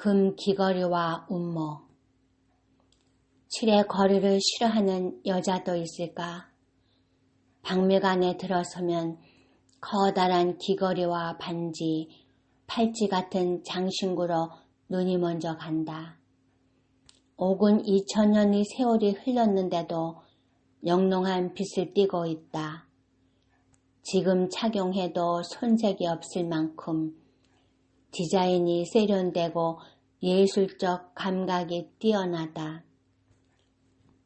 금 귀걸이와 운모 칠의 거리를 싫어하는 여자도 있을까? 박물관에 들어서면 커다란 귀걸이와 반지, 팔찌 같은 장신구로 눈이 먼저 간다. 옥은 2천년의 세월이 흘렀는데도 영롱한 빛을 띠고 있다. 지금 착용해도 손색이 없을 만큼 디자인이 세련되고 예술적 감각이 뛰어나다.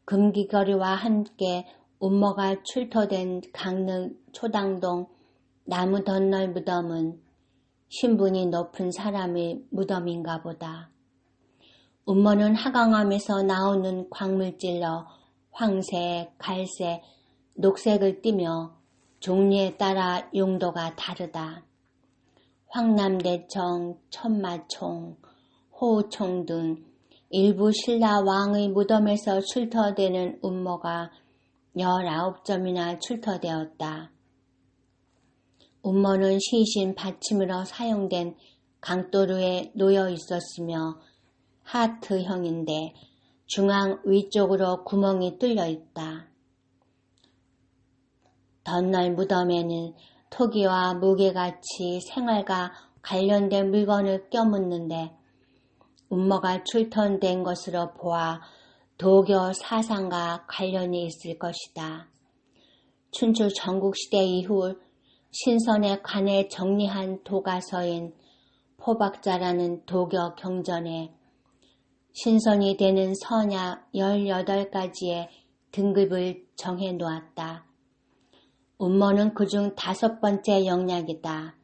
금기거리와 함께 운모가 출토된 강릉 초당동 나무 덧널 무덤은 신분이 높은 사람의 무덤인가 보다. 운모는 하강암에서 나오는 광물질로 황색, 갈색, 녹색을 띠며 종류에 따라 용도가 다르다. 황남대청, 천마총, 호우총 등 일부 신라 왕의 무덤에서 출토되는 운모가 19점이나 출토되었다. 운모는 시신 받침으로 사용된 강도루에 놓여 있었으며 하트형인데 중앙 위쪽으로 구멍이 뚫려 있다. 덧날 무덤에는 토기와 무게같이 생활과 관련된 물건을 껴묻는데 운모가 출턴된 것으로 보아 도교 사상과 관련이 있을 것이다. 춘추 전국시대 이후 신선에 관해 정리한 도가서인 포박자라는 도교 경전에 신선이 되는 선약 18가지의 등급을 정해 놓았다. 음모는 그중 다섯 번째 영약이다.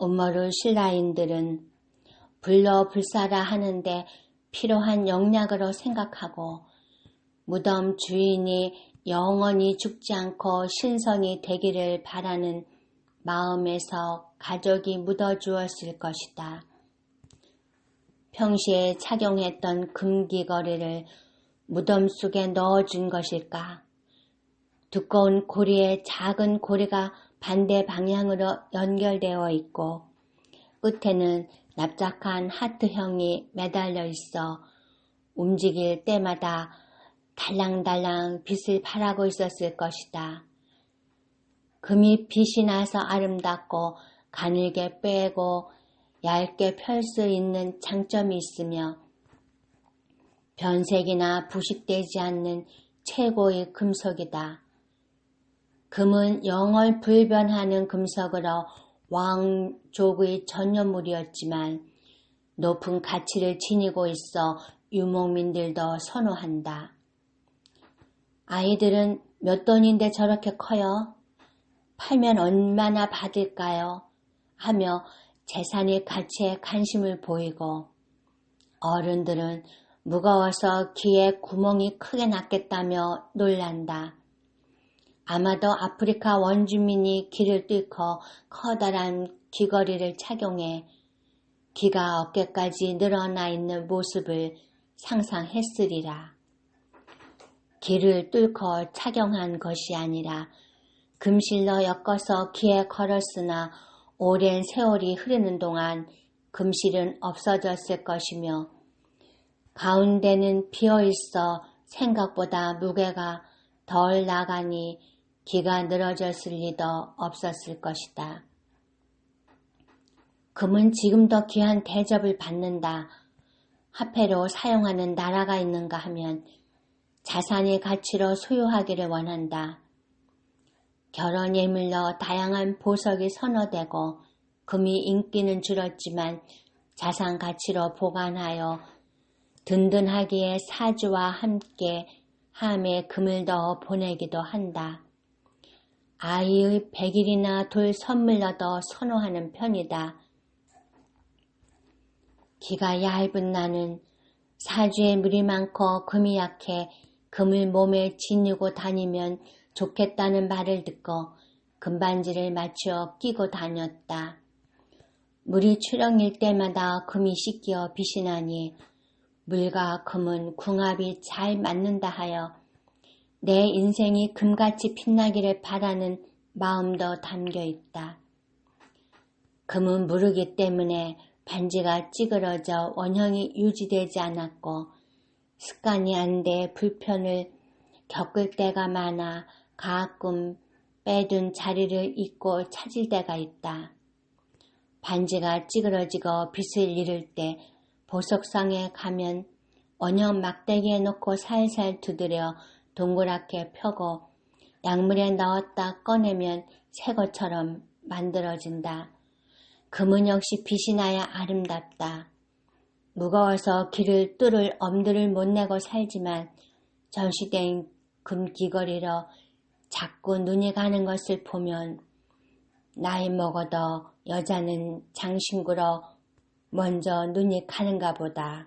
음모를 신라인들은 불러 불사라 하는데 필요한 영약으로 생각하고 무덤 주인이 영원히 죽지 않고 신선이 되기를 바라는 마음에서 가족이 묻어 주었을 것이다. 평시에 착용했던 금귀거리를 무덤 속에 넣어 준 것일까? 두꺼운 고리에 작은 고리가 반대 방향으로 연결되어 있고 끝에는 납작한 하트형이 매달려 있어 움직일 때마다 달랑달랑 빛을 발하고 있었을 것이다. 금이 빛이 나서 아름답고 가늘게 빼고 얇게 펼 수 있는 장점이 있으며 변색이나 부식되지 않는 최고의 금속이다. 금은 영월 불변하는 금속으로 왕족의 전념물이었지만 높은 가치를 지니고 있어 유목민들도 선호한다. 아이들은 몇 돈인데 저렇게 커요? 팔면 얼마나 받을까요? 하며 재산의 가치에 관심을 보이고 어른들은 무거워서 귀에 구멍이 크게 났겠다며 놀란다. 아마도 아프리카 원주민이 길을 뚫고 커다란 귀걸이를 착용해 귀가 어깨까지 늘어나 있는 모습을 상상했으리라. 길을 뚫고 착용한 것이 아니라 금실로 엮어서 귀에 걸었으나 오랜 세월이 흐르는 동안 금실은 없어졌을 것이며 가운데는 비어 있어 생각보다 무게가 덜 나가니 기가 늘어졌을 리도 없었을 것이다. 금은 지금도 귀한 대접을 받는다. 화폐로 사용하는 나라가 있는가 하면 자산의 가치로 소유하기를 원한다. 결혼 예물 로 다양한 보석이 선호되고 금이 인기는 줄었지만 자산 가치로 보관하여 든든하기에 사주와 함께 함에 금을 넣어 보내기도 한다. 아이의 백일이나 돌 선물로도 선호하는 편이다. 기가 얇은 나는 사주에 물이 많고 금이 약해 금을 몸에 지니고 다니면 좋겠다는 말을 듣고 금반지를 맞추어 끼고 다녔다. 물이 출렁일 때마다 금이 씻겨 빛이 나니 물과 금은 궁합이 잘 맞는다 하여 내 인생이 금같이 빛나기를 바라는 마음도 담겨 있다. 금은 무르기 때문에 반지가 찌그러져 원형이 유지되지 않았고 습관이 안 돼 불편을 겪을 때가 많아 가끔 빼둔 자리를 잊고 찾을 때가 있다. 반지가 찌그러지고 빛을 잃을 때 보석상에 가면 원형 막대기에 넣고 살살 두드려 동그랗게 펴고 약물에 넣었다 꺼내면 새 것처럼 만들어진다. 금은 역시 빛이 나야 아름답다. 무거워서 길을 뚫을 엄두를 못 내고 살지만 전시된 금 귀걸이로 자꾸 눈이 가는 것을 보면 나이 먹어도 여자는 장신구로 먼저 눈이 가는가 보다.